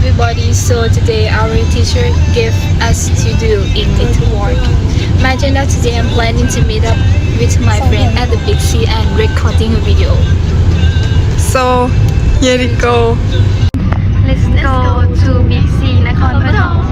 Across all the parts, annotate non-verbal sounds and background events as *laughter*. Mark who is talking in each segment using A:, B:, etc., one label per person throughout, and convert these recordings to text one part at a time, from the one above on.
A: everybody. So today our teacher gave us to do in little work. My agenda today I'm planning to meet up with my friend at the Big C and recording a video.
B: So here we go
A: Let's go to Big C นค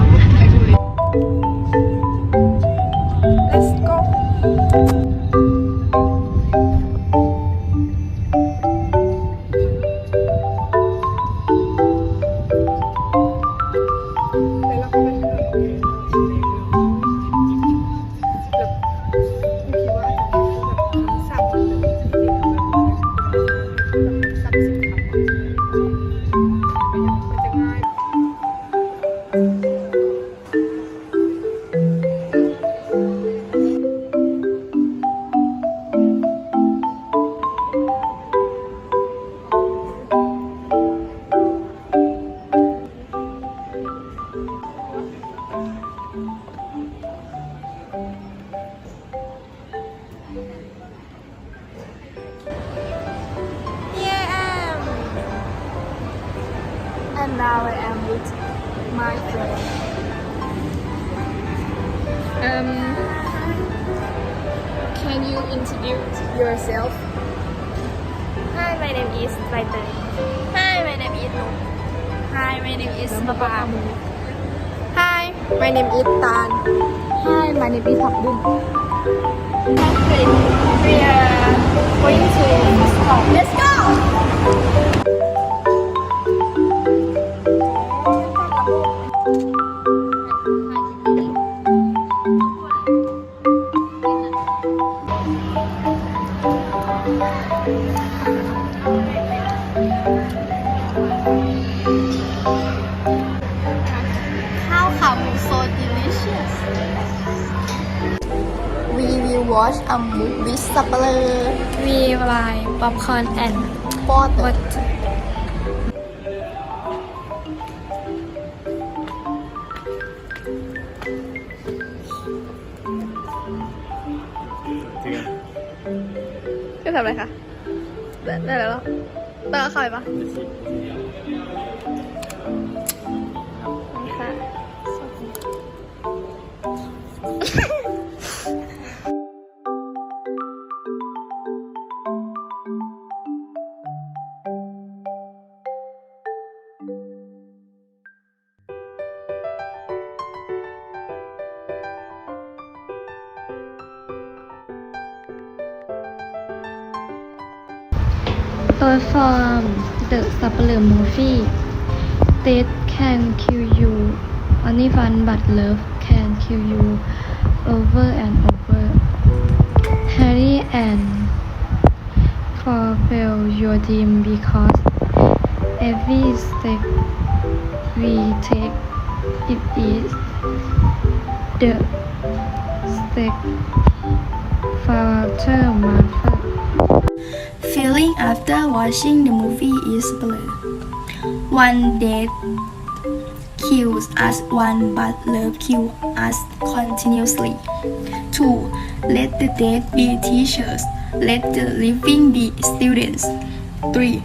A: now I am with my friend. Um, can you introduce yourself?
C: Hi, my name is Baitan. Hi, my name is Nu. Hi, my name is Papa. Hi, my name is Tan.
A: Hi, my name is Hakbum.
C: We are going to Stockholm. Let's go! Watch a movie with Sapler.
A: We buy popcorn and
C: Water.
A: what?
B: Dạ.
C: จะทำอะไรคะ ได้ได้แล้วเหรอต้องเอาเข้าไปปะค่ะ
D: perform the Sapphire movie Death can kill you only but love can kill you over and over. Harry and fulfill your dream because every step we take it is the step for farther
C: Feeling after watching the movie is blur. One death kills us, one but love kills us continuously. Two, let the dead be teachers, let the living be students. Three,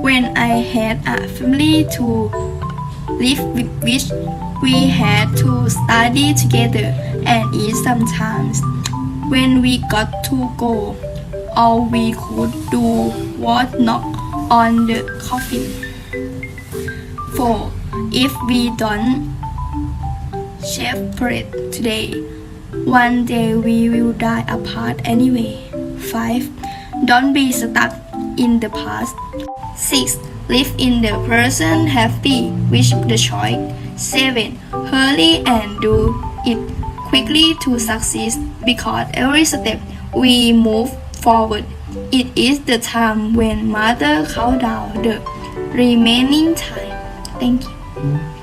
C: when I had a family to live with which we had to study together and eat sometimes. When we got to go, all we could do was knock on the coffin. 4. If we don't separate today, one day we will die apart anyway. 5. Don't be stuck in the past. 6. Live in the present happy with the choice. 7. Hurry and do it quickly to succeed because every step we move forward. It is the time when mother count down the remaining time. Thank you.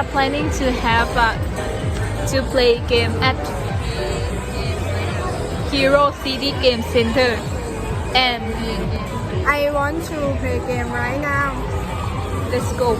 A: Are planning to have a to play game at Hero City Game Center. And
B: I want to play game right now.
A: Let's go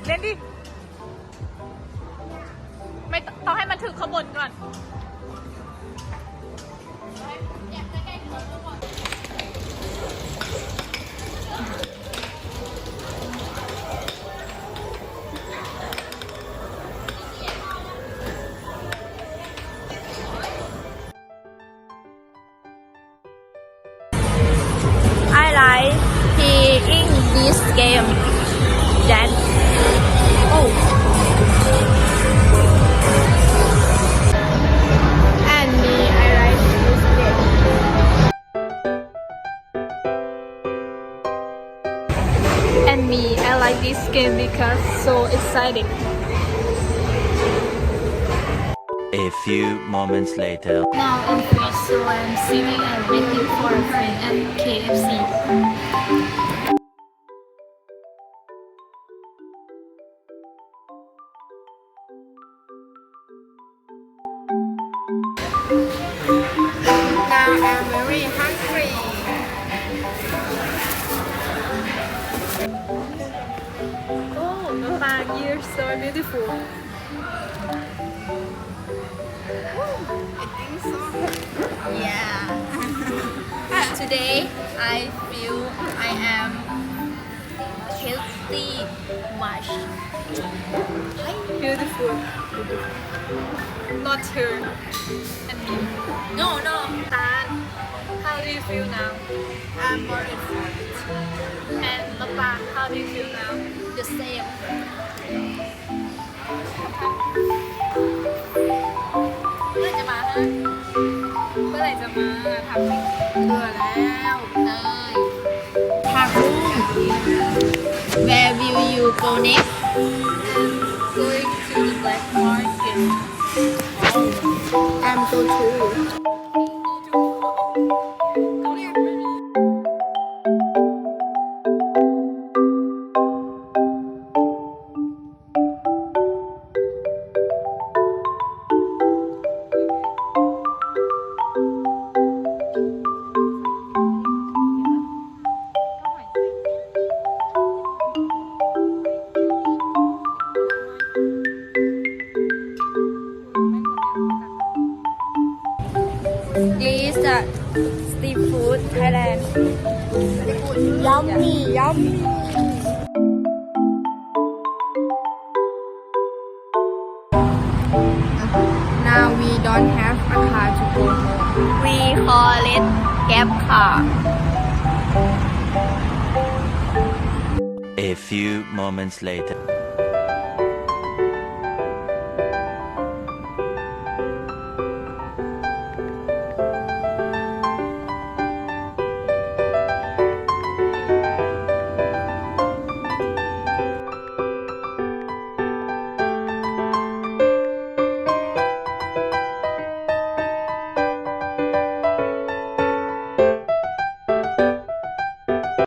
A: เ exciting.
E: A few moments later.
A: Now in Greece, so I'm sitting and waiting for a friend at KFC. So beautiful.
B: I think so yeah *laughs*
A: Today, I feel I am healthy much. Beautiful. Not her and me. No, no. Tan, do you feel now?
B: I'm more than
A: And Papa, how do you feel now? The same. เมื่อไหร่จะมาฮะเมื่อไหร่จะมาถามจริง
B: เบื่อแล้ว
A: เลยผักบุ้ง Where will you go next? Going to the black market.
B: I'm so too
A: This is street food Thailand.
B: yummy yummy now we don't have a car to go
A: We call it gap car.
E: A few moments later.